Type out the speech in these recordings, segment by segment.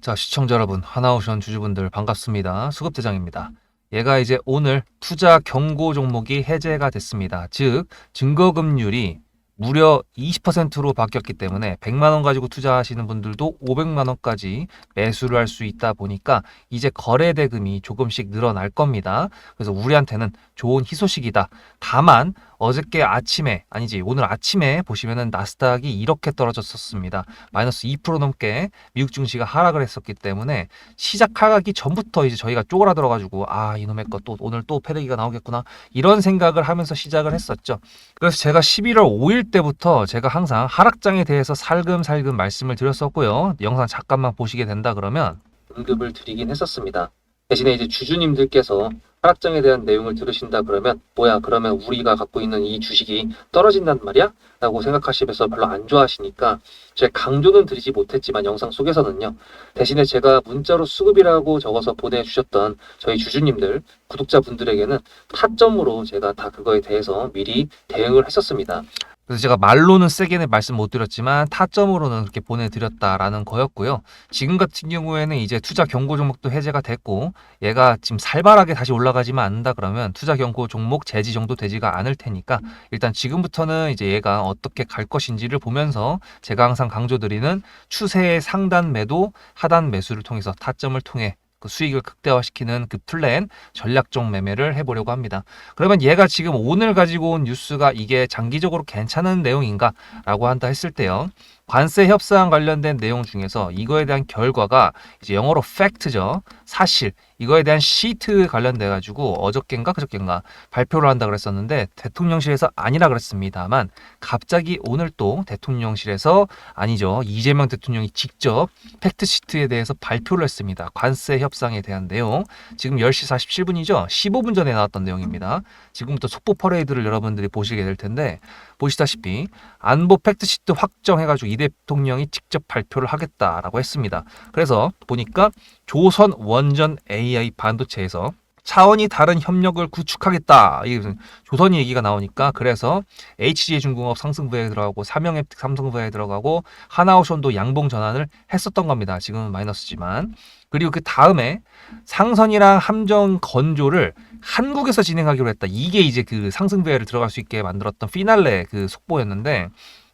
자, 시청자 여러분, 하나오션 주주분들 반갑습니다. 수급대장입니다. 얘가 이제 오늘 투자 경고 종목이 해제가 됐습니다. 즉, 증거금률이 무려 20%로 바뀌었기 때문에 100만 원 가지고 투자하시는 분들도 500만 원까지 매수를 할 수 있다 보니까 이제 거래 대금이 조금씩 늘어날 겁니다. 그래서 우리한테는 좋은 희소식이다. 다만 어저께 아침에 아니지 오늘 아침에 보시면은 나스닥이 이렇게 떨어졌었습니다. 마이너스 2% 넘게 미국 증시가 하락을 했었기 때문에 시작 하기 전부터 이제 저희가 쪼그라들어 가지고 아 이놈의 것 또 오늘 또 패대기가 나오겠구나 이런 생각을 하면서 시작을 했었죠. 그래서 제가 11월 5일 때부터 제가 항상 하락장에 대해서 살금살금 말씀을 드렸었고요. 영상 잠깐만 보시게 된다 그러면 언급을 드리긴 했었습니다. 대신에 이제 주주님들께서 하락장에 대한 내용을 들으신다 그러면 뭐야 그러면 우리가 갖고 있는 이 주식이 떨어진단 말이야? 라고 생각하시면서 별로 안 좋아하시니까 제가 강조는 드리지 못했지만 영상 속에서는요 대신에 제가 문자로 수급이라고 적어서 보내주셨던 저희 주주님들 구독자분들에게는 타점으로 제가 다 그거에 대해서 미리 대응을 했었습니다. 그래서 제가 말로는 세게는 말씀 못 드렸지만 타점으로는 그렇게 보내드렸다라는 거였고요. 지금 같은 경우에는 이제 투자 경고 종목도 해제가 됐고 얘가 지금 살벌하게 다시 올라가지만 않는다 그러면 투자 경고 종목 제지 정도 되지가 않을 테니까 일단 지금부터는 이제 얘가 어떻게 갈 것인지를 보면서 제가 항상 강조드리는 추세의 상단 매도 하단 매수를 통해서 타점을 통해 그 수익을 극대화시키는 그 플랜 전략적 매매를 해보려고 합니다. 그러면 얘가 지금 오늘 가지고 온 뉴스가 이게 장기적으로 괜찮은 내용인가라고 한다 했을 때요. 관세 협상 관련된 내용 중에서 이거에 대한 결과가 이제 영어로 팩트죠. 사실 이거에 대한 시트 관련돼 가지고 어저께인가 그저께인가 발표를 한다 그랬었는데 대통령실에서 아니라 그랬습니다만 갑자기 오늘 또 대통령실에서 아니죠. 이재명 대통령이 직접 팩트 시트에 대해서 발표를 했습니다. 관세 협상에 대한 내용. 지금 10시 47분이죠. 15분 전에 나왔던 내용입니다. 지금부터 속보 퍼레이드를 여러분들이 보시게 될 텐데 보시다시피 안보 팩트 시트 확정해가지고 이 대통령이 직접 발표를 하겠다라고 했습니다. 그래서 보니까 조선 원전 AI 반도체에서 차원이 다른 협력을 구축하겠다. 이 조선 얘기가 나오니까 그래서 HG의 중공업 상승부에 들어가고 삼영앱 삼성부에 들어가고 하나오션도 양봉 전환을 했었던 겁니다. 지금은 마이너스지만 그리고 그 다음에 상선이랑 함정 건조를 한국에서 진행하기로 했다. 이게 이제 그 상승부에를 들어갈 수 있게 만들었던 피날레 그 속보였는데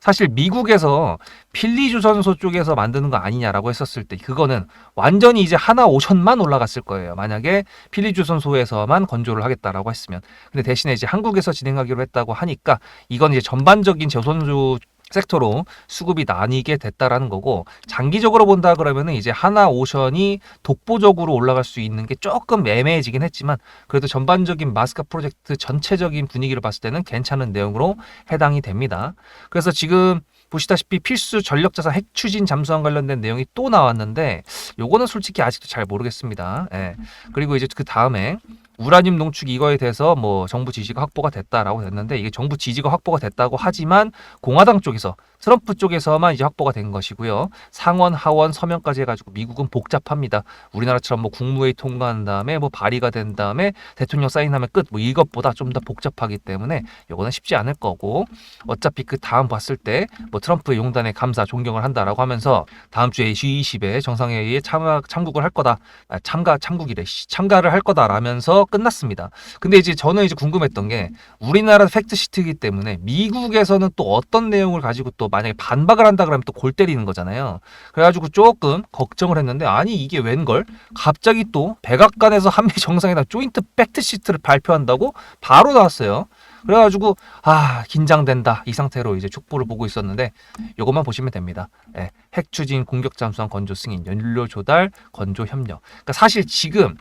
사실 미국에서 필리조선소 쪽에서 만드는 거 아니냐라고 했었을 때 그거는 완전히 이제 하나 오천만 올라갔을 거예요. 만약에 필리조선소에서만 건조를 하겠다라고 했으면. 근데 대신에 이제 한국에서 진행하기로 했다고 하니까 이건 이제 전반적인 조선소 섹터로 수급이 나뉘게 됐다라는 거고 장기적으로 본다 그러면은 이제 하나 오션이 독보적으로 올라갈 수 있는 게 조금 애매해지긴 했지만 그래도 전반적인 마스카 프로젝트 전체적인 분위기를 봤을 때는 괜찮은 내용으로 해당이 됩니다. 그래서 지금 보시다시피 필수 전력자산 핵 추진 잠수함 관련된 내용이 또 나왔는데 요거는 솔직히 아직도 잘 모르겠습니다. 예. 그리고 이제 그 다음에 우라늄 농축 이거에 대해서 뭐 정부 지지가 확보가 됐다라고 됐는데 이게 정부 지지가 확보가 됐다고 하지만 공화당 쪽에서 트럼프 쪽에서만 이제 확보가 된 것이고요. 상원, 하원, 서명까지 해가지고 미국은 복잡합니다. 우리나라처럼 뭐 국무회의 통과한 다음에 뭐 발의가 된 다음에 대통령 사인하면 끝. 뭐 이것보다 좀 더 복잡하기 때문에 이거는 쉽지 않을 거고 어차피 그 다음 봤을 때 뭐 트럼프의 용단에 감사 존경을 한다라고 하면서 다음 주에 G20에 정상회의에 참가 참국을 할 거다. 아, 참가 참국이래. 씨, 참가를 할 거다라면서 끝났습니다. 근데 이제 저는 이제 궁금했던 게 우리나라 팩트 시트이기 때문에 미국에서는 또 어떤 내용을 가지고 또 만약에 반박을 한다 그러면 또 골 때리는 거잖아요. 그래가지고 조금 걱정을 했는데 아니 이게 웬걸? 갑자기 또 백악관에서 한미 정상회담 조인트 팩트 시트를 발표한다고 바로 나왔어요. 그래가지고 아 긴장된다 이 상태로 이제 촉보를 보고 있었는데 요것만 보시면 됩니다. 예, 핵 추진 공격 잠수함 건조 승인 연료 조달 건조 협력. 그러니까 사실 지금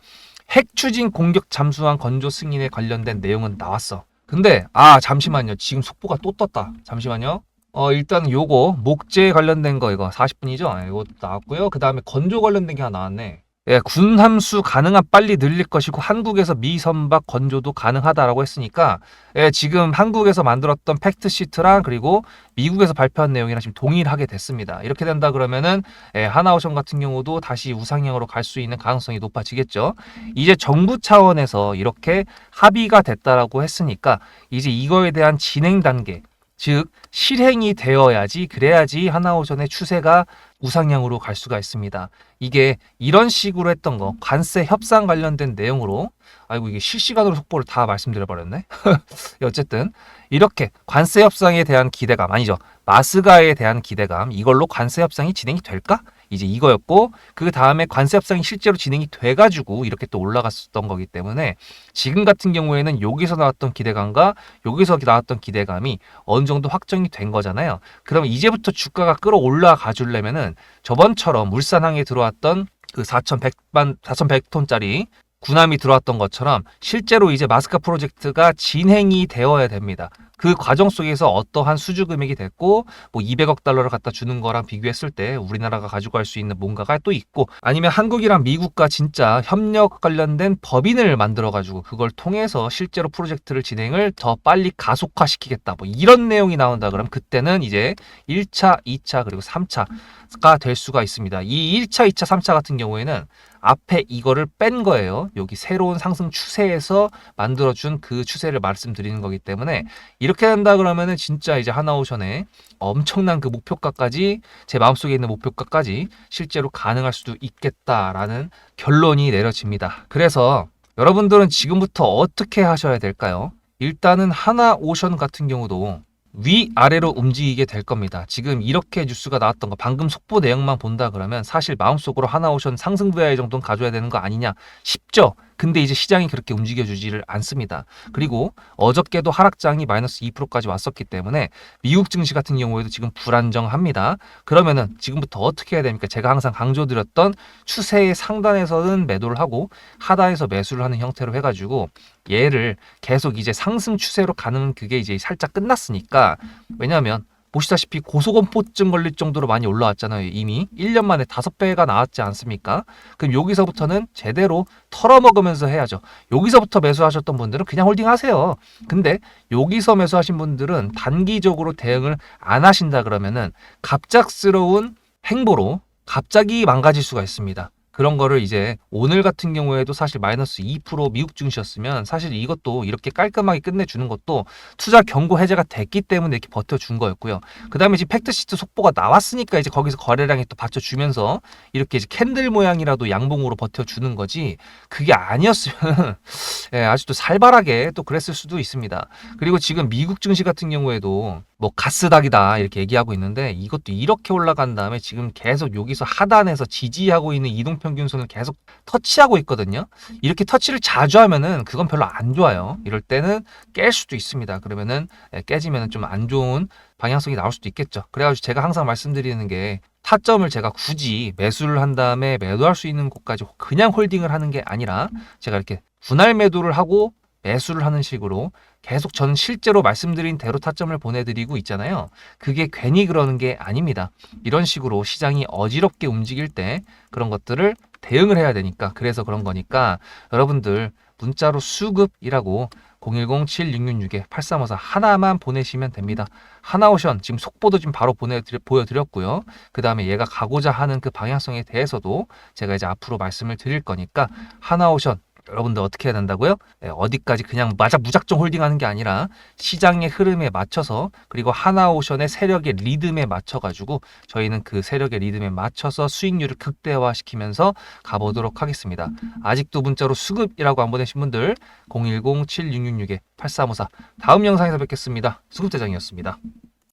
핵 추진 공격 잠수함 건조 승인에 관련된 내용은 나왔어. 근데 아 잠시만요. 지금 속보가 또 떴다. 잠시만요. 어 일단 요거 목재 관련된 거 이거 40분이죠. 이거 나왔고요. 그 다음에 건조 관련된 게 하나 나왔네. 예, 군 함수 가능한 빨리 늘릴 것이고 한국에서 미 선박 건조도 가능하다라고 했으니까 예, 지금 한국에서 만들었던 팩트 시트랑 그리고 미국에서 발표한 내용이랑 지금 동일하게 됐습니다. 이렇게 된다 그러면은 예, 하나오션 같은 경우도 다시 우상향으로 갈 수 있는 가능성이 높아지겠죠. 이제 정부 차원에서 이렇게 합의가 됐다라고 했으니까 이제 이거에 대한 진행 단계 즉 실행이 되어야지 그래야지 하나오션의 추세가 우상향으로 갈 수가 있습니다. 이게 이런 식으로 했던 거 관세 협상 관련된 내용으로 아이고 이게 실시간으로 속보를 다 말씀드려 버렸네. 어쨌든 이렇게 관세 협상에 대한 기대감 아니죠. 마스가에 대한 기대감 이걸로 관세 협상이 진행이 될까? 이제 이거였고 그 다음에 관세 협상이 실제로 진행이 돼가지고 이렇게 또 올라갔었던 거기 때문에 지금 같은 경우에는 여기서 나왔던 기대감과 여기서 나왔던 기대감이 어느 정도 확정이 된 거잖아요. 그럼 이제부터 주가가 끌어올라가 주려면은 저번처럼 울산항에 들어왔던 그 4,100만 4,100톤짜리 군함이 들어왔던 것처럼 실제로 이제 마스카 프로젝트가 진행이 되어야 됩니다. 그 과정 속에서 어떠한 수주 금액이 됐고 뭐 200억 달러를 갖다 주는 거랑 비교했을 때 우리나라가 가지고 갈 수 있는 뭔가가 또 있고 아니면 한국이랑 미국과 진짜 협력 관련된 법인을 만들어 가지고 그걸 통해서 실제로 프로젝트를 진행을 더 빨리 가속화시키겠다. 뭐 이런 내용이 나온다 그러면 그때는 이제 1차, 2차 그리고 3차가 될 수가 있습니다. 이 1차, 2차, 3차 같은 경우에는 앞에 이거를 뺀 거예요. 여기 새로운 상승 추세에서 만들어준 그 추세를 말씀드리는 거기 때문에 이렇게 된다 그러면은 진짜 이제 하나오션의 엄청난 그 목표가까지 제 마음속에 있는 목표가까지 실제로 가능할 수도 있겠다라는 결론이 내려집니다. 그래서 여러분들은 지금부터 어떻게 하셔야 될까요? 일단은 하나오션 같은 경우도 위아래로 움직이게 될 겁니다. 지금 이렇게 뉴스가 나왔던 거 방금 속보 내용만 본다 그러면 사실 마음속으로 하나오션 상승 VI 정도는 가져야 되는 거 아니냐 싶죠. 근데 이제 시장이 그렇게 움직여주지를 않습니다. 그리고 어저께도 하락장이 마이너스 2%까지 왔었기 때문에 미국 증시 같은 경우에도 지금 불안정합니다. 그러면은 지금부터 어떻게 해야 됩니까? 제가 항상 강조드렸던 추세의 상단에서는 매도를 하고 하단에서 매수를 하는 형태로 해가지고 얘를 계속 이제 상승 추세로 가는 그게 이제 살짝 끝났으니까 왜냐하면 보시다시피 고소공포증 걸릴 정도로 많이 올라왔잖아요. 이미 1년 만에 5배가 나왔지 않습니까? 그럼 여기서부터는 제대로 털어먹으면서 해야죠. 여기서부터 매수하셨던 분들은 그냥 홀딩 하세요. 근데 여기서 매수하신 분들은 단기적으로 대응을 안 하신다 그러면은 갑작스러운 행보로 갑자기 망가질 수가 있습니다. 그런 거를 이제 오늘 같은 경우에도 사실 마이너스 2% 미국 증시였으면 사실 이것도 이렇게 깔끔하게 끝내주는 것도 투자 경고 해제가 됐기 때문에 이렇게 버텨준 거였고요. 그 다음에 지금 팩트시트 속보가 나왔으니까 이제 거기서 거래량이 또 받쳐주면서 이렇게 이제 캔들 모양이라도 양봉으로 버텨주는 거지 그게 아니었으면 예, 아직도 살벌하게 또 그랬을 수도 있습니다. 그리고 지금 미국 증시 같은 경우에도 뭐 가스닥이다 이렇게 얘기하고 있는데 이것도 이렇게 올라간 다음에 지금 계속 여기서 하단에서 지지하고 있는 이동평 균선을 계속 터치하고 있거든요. 이렇게 터치를 자주 하면은 그건 별로 안 좋아요. 이럴 때는 깰 수도 있습니다. 그러면은 예, 깨지면은 좀 안 좋은 방향성이 나올 수도 있겠죠. 그래가지고 제가 항상 말씀드리는 게 타점을 제가 굳이 매수를 한 다음에 매도할 수 있는 곳까지 그냥 홀딩을 하는 게 아니라 제가 이렇게 분할 매도를 하고 매수를 하는 식으로 계속 저는 실제로 말씀드린 대로 타점을 보내드리고 있잖아요. 그게 괜히 그러는 게 아닙니다. 이런 식으로 시장이 어지럽게 움직일 때 그런 것들을 대응을 해야 되니까 그래서 그런 거니까 여러분들 문자로 수급이라고 010-7666-8354 하나만 보내시면 됩니다. 하나오션 지금 속보도 지금 바로 보내드려, 보여드렸고요. 그 다음에 얘가 가고자 하는 그 방향성에 대해서도 제가 이제 앞으로 말씀을 드릴 거니까 하나오션 여러분들 어떻게 해야 된다고요? 예, 어디까지 그냥 맞아 무작정 홀딩하는 게 아니라 시장의 흐름에 맞춰서 그리고 하나오션의 세력의 리듬에 맞춰 가지고 저희는 그 세력의 리듬에 맞춰서 수익률을 극대화시키면서 가보도록 하겠습니다. 아직도 문자로 수급이라고 안 보내신 분들 010-7666-8354 다음 영상에서 뵙겠습니다. 수급대장이었습니다.